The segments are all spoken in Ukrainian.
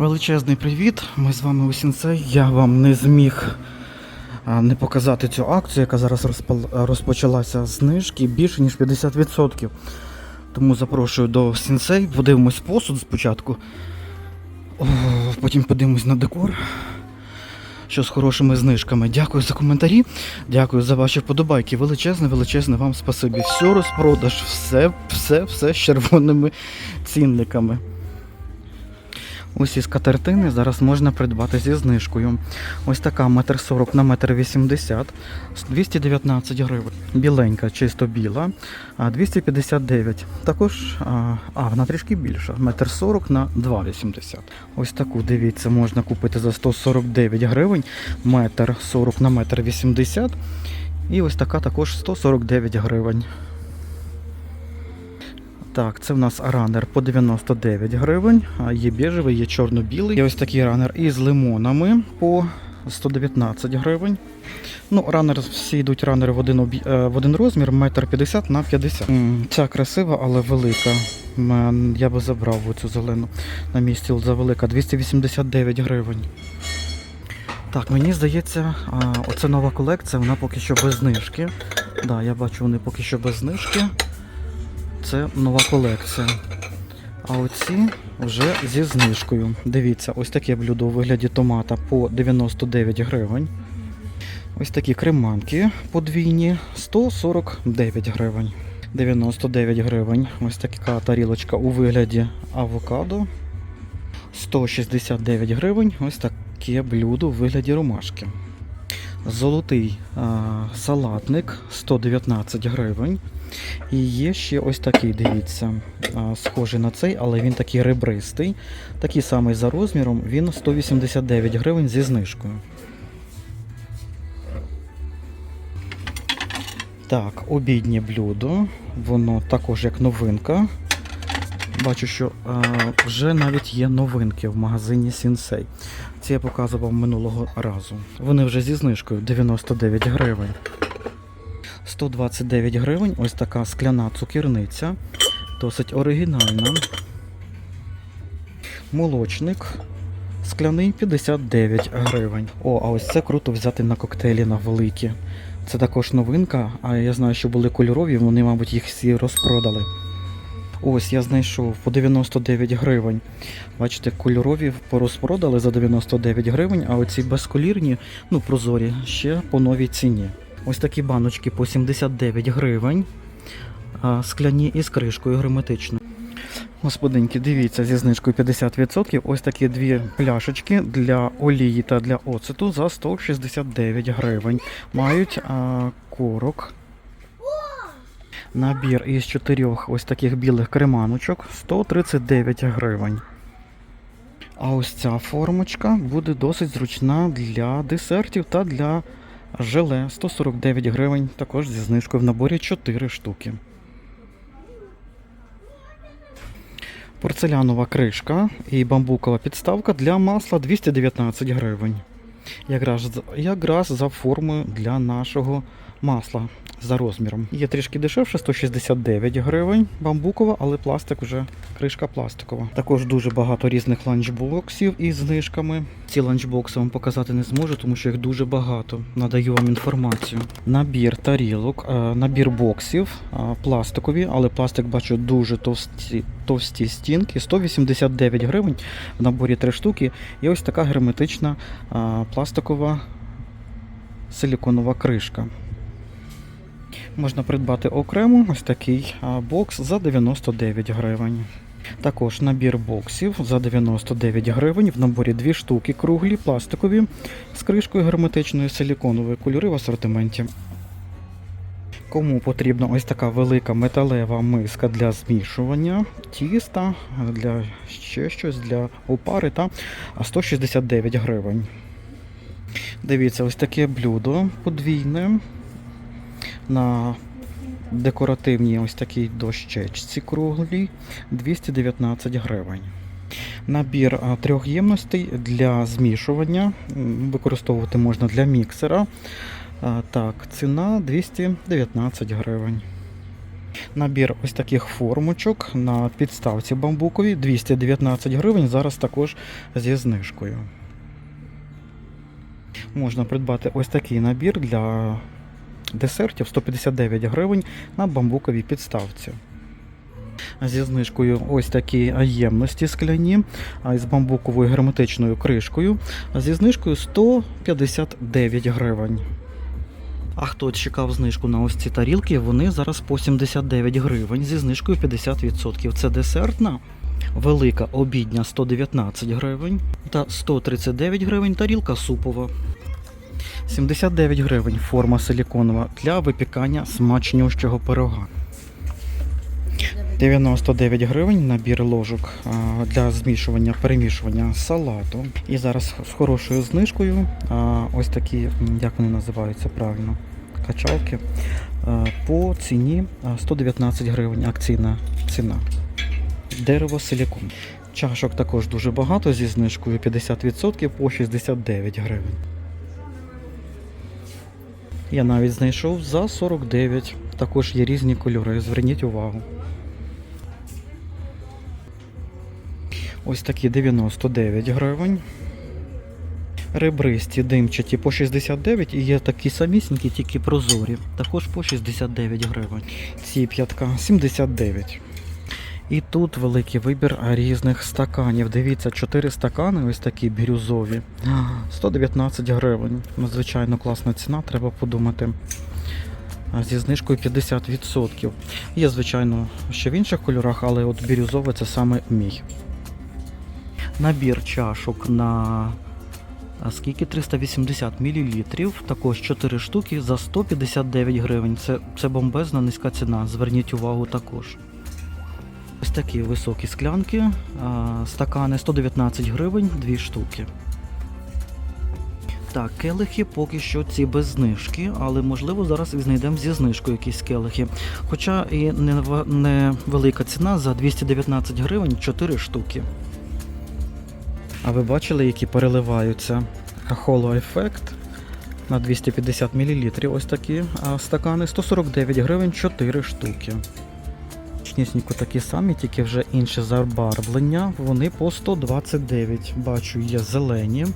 Величезний привіт! Ми з вами у Сінсей. Я вам не зміг не показати цю акцію, яка зараз розпочалася знижки більше ніж 50%. Тому запрошую до Сінсей. Подивимось посуд спочатку. Потім подивимось на декор. Що з хорошими знижками. Дякую за коментарі. Дякую за ваші вподобайки. Величезне, величезне вам спасибі. Все розпродаж, все, все, все з червоними цінниками. Усі скатертини зараз можна придбати зі знижкою. Ось така 1,40 на 1,80 м, 219 гривень. Біленька, чисто біла, 259. Також, а, вона трішки більша, 1,40 на 2,80. Ось таку, дивіться, можна купити за 149 гривень, 1,40 на 1,80 м. І ось така також 149 гривень. Так, це в нас ранер по 99 гривень. Є біжевий, є чорно-білий. Є ось такий ранер із лимонами по 119 гривень. Ну, ранер, всі йдуть ранери в один, обі... е, в один розмір, 1,50 на 50. М, Ця красива, але велика. Я би забрав цю зелену на мій стіл за велика. 289 гривень. Так, мені здається, оце нова колекція, вона поки що без знижки. Да, я бачу, вони поки що без знижки. Це нова колекція. А оці вже зі знижкою. Дивіться, ось таке блюдо у вигляді томата по 99 гривень. Ось такі креманки подвійні 149 гривень. 99 гривень. Ось така тарілочка у вигляді авокадо. 169 гривень. Ось таке блюдо у вигляді ромашки. Золотий а, салатник 119 гривень. І є ще ось такий, дивіться, а, схожий на цей, але він такий ребристий. Такий самий за розміром, він 189 гривень зі знижкою. Так, обіднє блюдо. Воно також як новинка. Бачу, що а, вже навіть є новинки в магазині Сінсей. Ці я показував минулого разу. Вони вже зі знижкою 99 гривень. 129 гривень. Ось така скляна цукерниця. Досить оригінальна. Молочник. Скляний 59 гривень. О, а ось це круто взяти на коктейлі на великі. Це також новинка, а я знаю, що були кольорові, вони, мабуть, їх всі розпродали. Ось я знайшов по 99 гривень. Бачите, кольорові порозпродали за 99 гривень, а оці безколірні, ну прозорі, ще по новій ціні. Ось такі баночки по 79 гривень. Скляні із кришкою герметичною. Господинки, дивіться, зі знижкою 50%. Ось такі дві пляшечки для олії та для оцету за 169 гривень. Мають а, корок. Набір із чотирьох ось таких білих креманочок 139 гривень. А ось ця формочка буде досить зручна для десертів та для желе 149 гривень, також зі знижкою в наборі 4 штуки. Порцелянова кришка і бамбукова підставка для масла 219 гривень. Якраз, якраз за формою для нашого масла за розміром. Є трішки дешевше, 169 гривень, бамбукова, але пластик вже кришка пластикова. Також дуже багато різних ланчбоксів із знижками. Ці ланчбокси вам показати не зможу, тому що їх дуже багато. Надаю вам інформацію. Набір тарілок, е, набір боксів, е, пластикові, але пластик бачу дуже товсті, товсті стінки. 189 гривень в наборі 3 штуки. І ось така герметична е, пластикова силіконова кришка. Можна придбати окремо ось такий бокс за 99 гривень. Також набір боксів за 99 гривень. В наборі дві штуки круглі, пластикові з кришкою герметичною силіконової кольори в асортименті. Кому потрібна ось така велика металева миска для змішування тіста, для ще щось для опари та 169 гривень. Дивіться, ось таке блюдо подвійне на декоративній ось такій дощечці круглій 219 гривень. Набір трьох ємностей для змішування. Використовувати можна для міксера. Так, ціна 219 гривень. Набір ось таких формочок на підставці бамбуковій 219 гривень. Зараз також зі знижкою. Можна придбати ось такий набір для десертів 159 гривень на бамбуковій підставці. Зі знижкою ось такі ємності скляні, з бамбуковою герметичною кришкою. Зі знижкою 159 гривень. А хто чекав знижку на ось ці тарілки, вони зараз по 79 гривень зі знижкою 50%. Це десертна, велика обідня 119 гривень та 139 гривень тарілка супова. 79 гривень форма силіконова для випікання смачнющого пирога. 99 гривень набір ложок для змішування, перемішування салату. І зараз з хорошою знижкою ось такі, як вони називаються правильно, качалки по ціні 119 гривень. Акційна ціна. Дерево силікон. Чашок також дуже багато зі знижкою 50% по 69 гривень. Я навіть знайшов за 49. Також є різні кольори. Зверніть увагу. Ось такі 99 гривень. Ребристі димчаті по 69 і є такі самісінькі, тільки прозорі. Також по 69 гривень. Ці п'ятка 79. І тут великий вибір різних стаканів. Дивіться, 4 стакани, ось такі бірюзові. 119 гривень. Надзвичайно класна ціна, треба подумати. Зі знижкою 50%. Є, звичайно, ще в інших кольорах, але от бірюзове це саме мій. Набір чашок на скільки 380 мл, також 4 штуки за 159 гривень. Це, це бомбезна низька ціна. Зверніть увагу також. Ось такі високі склянки, стакани 119 гривень, 2 штуки. Так, келихи поки що ці без знижки, але можливо зараз і знайдемо зі знижкою якісь келихи. Хоча і не, не велика ціна за 219 гривень 4 штуки. А ви бачили, які переливаються? Холо ефект на 250 мл. Ось такі стакани 149 гривень 4 штуки. Точнісінько такі самі, тільки вже інше забарвлення. Вони по 129. Бачу, є зелені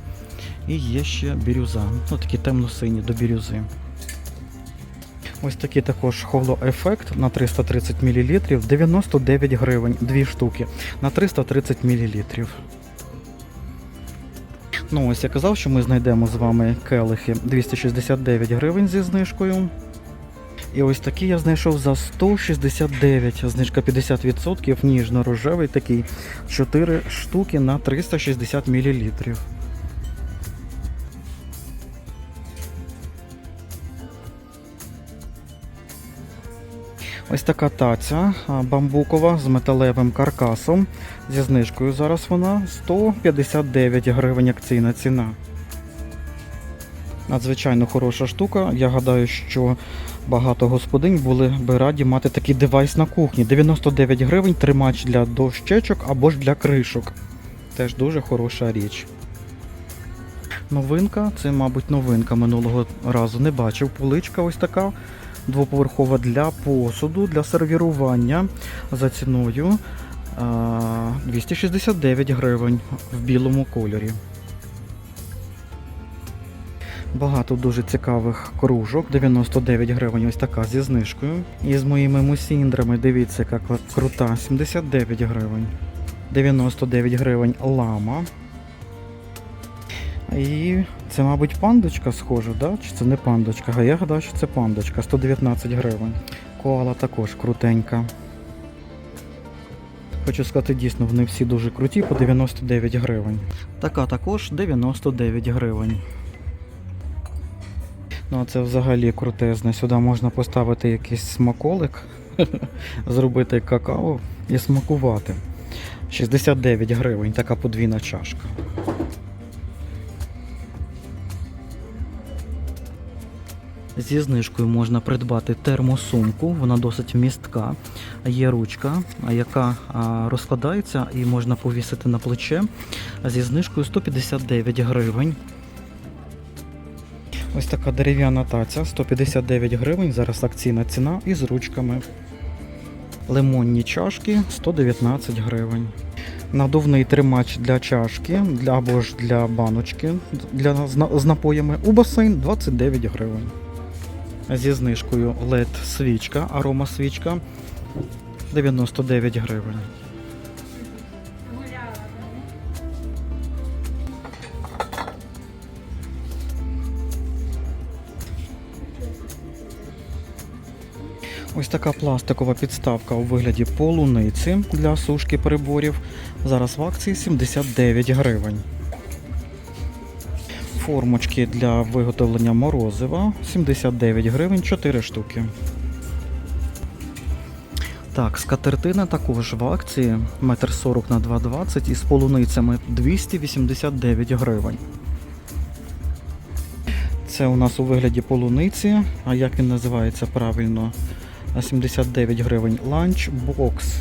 і є ще бірюза. Ну, такі темно-сині до бірюзи. Ось такий також холо-ефект на 330 мл 99 гривень, 2 штуки на 330 мл. Ну, ось я казав, що ми знайдемо з вами келихи 269 гривень зі знижкою. І ось такий я знайшов за 169, знижка 50%, ніжно-рожевий такий 4 штуки на 360 мл. Ось така таця бамбукова з металевим каркасом. Зі знижкою зараз вона 159 гривень акційна ціна. Надзвичайно хороша штука. Я гадаю, що багато господинь були би раді мати такий девайс на кухні. 99 гривень тримач для дощечок або ж для кришок. Теж дуже хороша річ. Новинка, це, мабуть, новинка минулого разу не бачив. Поличка ось така двоповерхова для посуду, для сервірування за ціною 269 гривень в білому кольорі. Багато дуже цікавих кружок, 99 гривень, ось така зі знижкою. І з моїми мусіндрами, дивіться, яка крута, 79 гривень. 99 гривень лама. І це, мабуть, пандочка схожа, да? чи це не пандочка? А я гадаю, що це пандочка, 119 гривень. Коала також крутенька. Хочу сказати, дійсно, вони всі дуже круті по 99 гривень. Така також 99 гривень. Ну, а це взагалі крутезне. Сюди можна поставити якийсь смаколик, зробити какао і смакувати. 69 гривень, така подвійна чашка. Зі знижкою можна придбати термосумку, вона досить вмістка. Є ручка, яка розкладається і можна повісити на плече. Зі знижкою 159 гривень. Ось така дерев'яна таця, 159 гривень, зараз акційна ціна і з ручками. Лимонні чашки 119 гривень. Надувний тримач для чашки для, або ж для баночки для, з напоями у басейн 29 гривень. Зі знижкою LED свічка, арома свічка 99 гривень. Ось така пластикова підставка у вигляді полуниці для сушки приборів. Зараз в акції 79 гривень. Формочки для виготовлення морозива 79 гривень 4 штуки. Так, скатертина також в акції 1,40 на 2,20 із полуницями 289 гривень. Це у нас у вигляді полуниці, а як він називається правильно? На 79 гривень ланчбокс.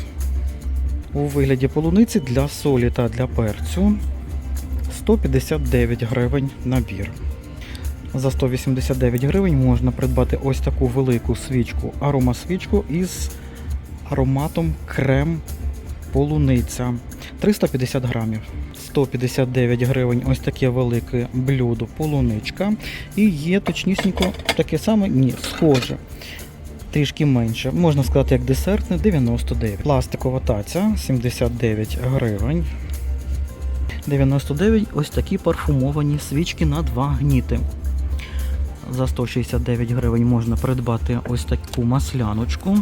У вигляді полуниці для солі та для перцю 159 гривень набір. За 189 гривень можна придбати ось таку велику свічку, аромасвічку із ароматом крем полуниця 350 грамів. 159 гривень ось таке велике блюдо полуничка. І є точнісінько таке саме, ні, схоже. Трішки менше. Можна сказати, як десертне 99. Пластикова таця 79 гривень. 99 ось такі парфумовані свічки на 2 гніти. За 169 гривень можна придбати ось таку масляночку.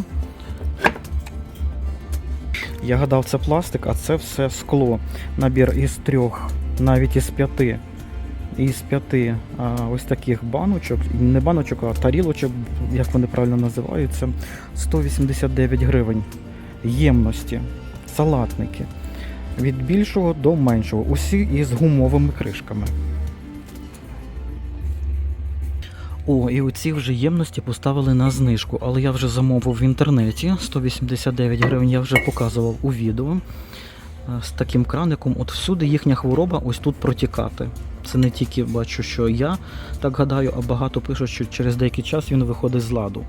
Я гадав, це пластик, а це все скло. Набір із трьох, навіть із п'яти. Із п'яти а, ось таких баночок, не баночок, а тарілочок, як вони правильно називаються, 189 гривень ємності, салатники. Від більшого до меншого. Усі із гумовими кришками. О, і оці вже ємності поставили на знижку, але я вже замовив в інтернеті 189 гривень, я вже показував у відео. Е, З таким краником, от всюди їхня хвороба ось тут протікати. Це не тільки бачу, що я так гадаю, а багато пишуть, що через деякий час він виходить з ладу.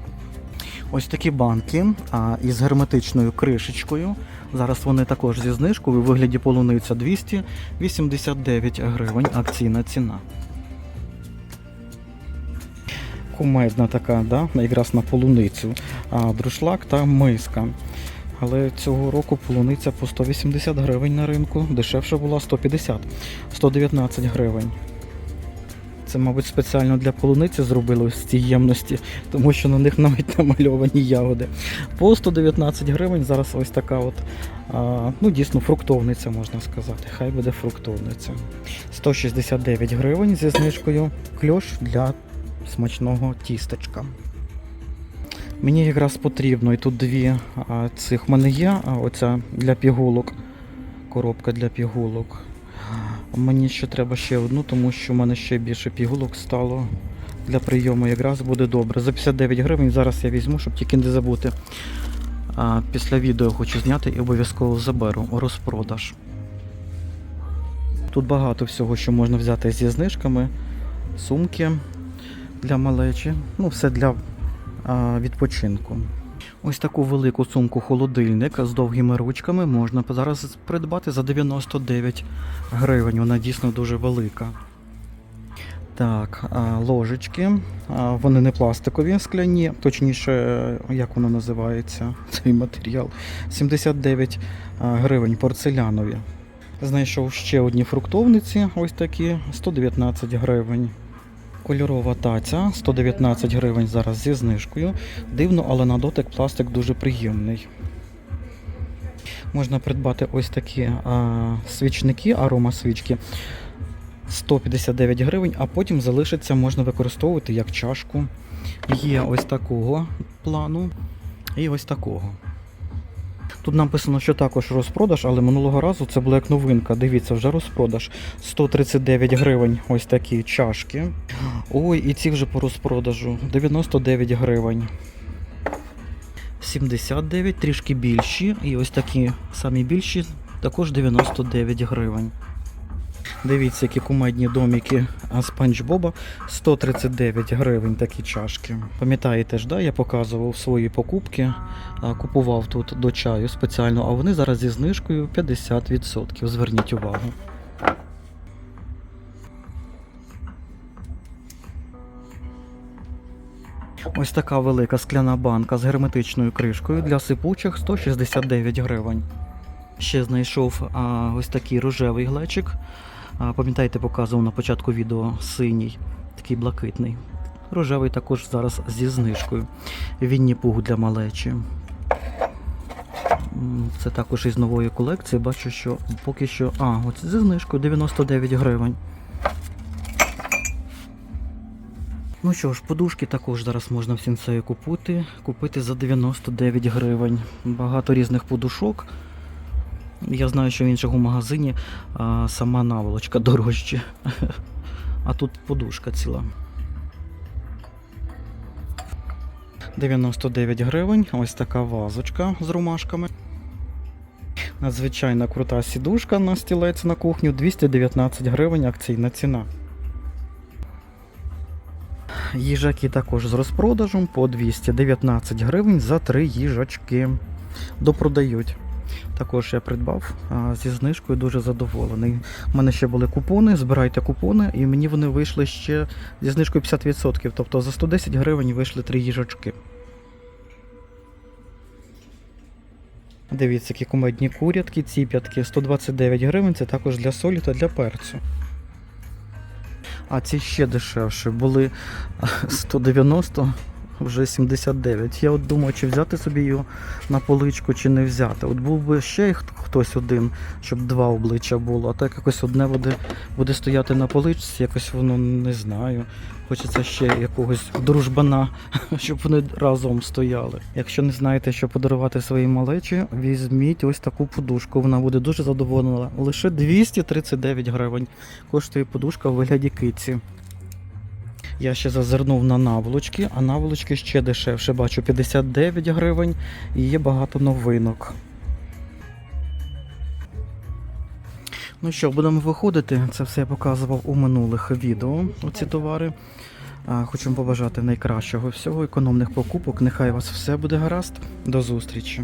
Ось такі банки а, із герметичною кришечкою. Зараз вони також зі знижкою у вигляді полуниця 289 гривень акційна ціна. Кумедна така, да? якраз на полуницю. А, друшлак та миска. Але цього року полуниця по 180 гривень на ринку, дешевше була 150, 119 гривень. Це, мабуть, спеціально для полуниці зробили ось ці ємності, тому що на них навіть намальовані ягоди. По 119 гривень зараз ось така от, а, ну дійсно, фруктовниця, можна сказати. Хай буде фруктовниця. 169 гривень зі знижкою кльош для смачного тістечка. Мені якраз потрібно, і тут дві а, цих в мене є, а оця для пігулок, коробка для пігулок. Мені ще треба ще одну, тому що в мене ще більше пігулок стало для прийому. Якраз буде добре. За 59 гривень зараз я візьму, щоб тільки не забути. А, після відео хочу зняти і обов'язково заберу розпродаж. Тут багато всього, що можна взяти зі знижками, сумки для малечі, ну все для відпочинку. Ось таку велику сумку холодильник з довгими ручками можна зараз придбати за 99 гривень. Вона дійсно дуже велика. Так, ложечки. Вони не пластикові, скляні, точніше, як воно називається, цей матеріал. 79 гривень порцелянові. Знайшов ще одні фруктовниці, ось такі, 119 гривень. Кольорова таця 119 гривень зараз зі знижкою. Дивно, але на дотик пластик дуже приємний. Можна придбати ось такі а, свічники, аромасвічки 159 гривень, а потім залишиться, можна використовувати як чашку. Є ось такого плану і ось такого. Тут написано, що також розпродаж, але минулого разу це була як новинка. Дивіться, вже розпродаж. 139 гривень ось такі чашки. Ой, і ці вже по розпродажу. 99 гривень. 79, трішки більші. І ось такі самі більші, також 99 гривень. Дивіться, які кумедні домики Спанч Боба. 139 гривень такі чашки. Пам'ятаєте ж, да, я показував свої покупки, купував тут до чаю спеціально, а вони зараз зі знижкою 50%. Зверніть увагу. Ось така велика скляна банка з герметичною кришкою для сипучих 169 гривень. Ще знайшов а, ось такий рожевий глечик. Пам'ятаєте, показував на початку відео синій, такий блакитний. Рожевий також зараз зі знижкою. Вінні пуг для малечі. Це також із нової колекції. Бачу, що поки що. А, ось зі знижкою 99 гривень. Ну що ж, подушки також зараз можна в сінцею купити. Купити за 99 гривень. Багато різних подушок. Я знаю, що в іншому магазині а, сама наволочка дорожча. А тут подушка ціла. 99 гривень. Ось така вазочка з ромашками. Надзвичайно крута сідушка на стілець на кухню. 219 гривень акційна ціна. Їжаки також з розпродажем по 219 гривень за три їжачки. Допродають. Також я придбав зі знижкою дуже задоволений. У мене ще були купони, збирайте купони, і мені вони вийшли ще зі знижкою 50%. Тобто за 110 гривень вийшли три їжачки. Дивіться, які кумедні курятки, ці п'ятки 129 гривень, це також для солі та для перцю. А ці ще дешевше. Були 190, вже 79. Я от думаю, чи взяти собі його на поличку, чи не взяти. От був би ще хтось один, щоб два обличчя було, а так якось одне буде, буде стояти на поличці, якось воно не знаю. Хочеться ще якогось дружбана, щоб вони разом стояли. Якщо не знаєте, що подарувати своїй малечі, візьміть ось таку подушку. Вона буде дуже задоволена. Лише 239 гривень коштує подушка у вигляді киці. Я ще зазирнув на наволочки, а наволочки ще дешевше. Бачу 59 гривень і є багато новинок. Ну що, будемо виходити. Це все я показував у минулих відео. Оці товари. Хочу побажати найкращого всього, економних покупок. Нехай у вас все буде гаразд. До зустрічі.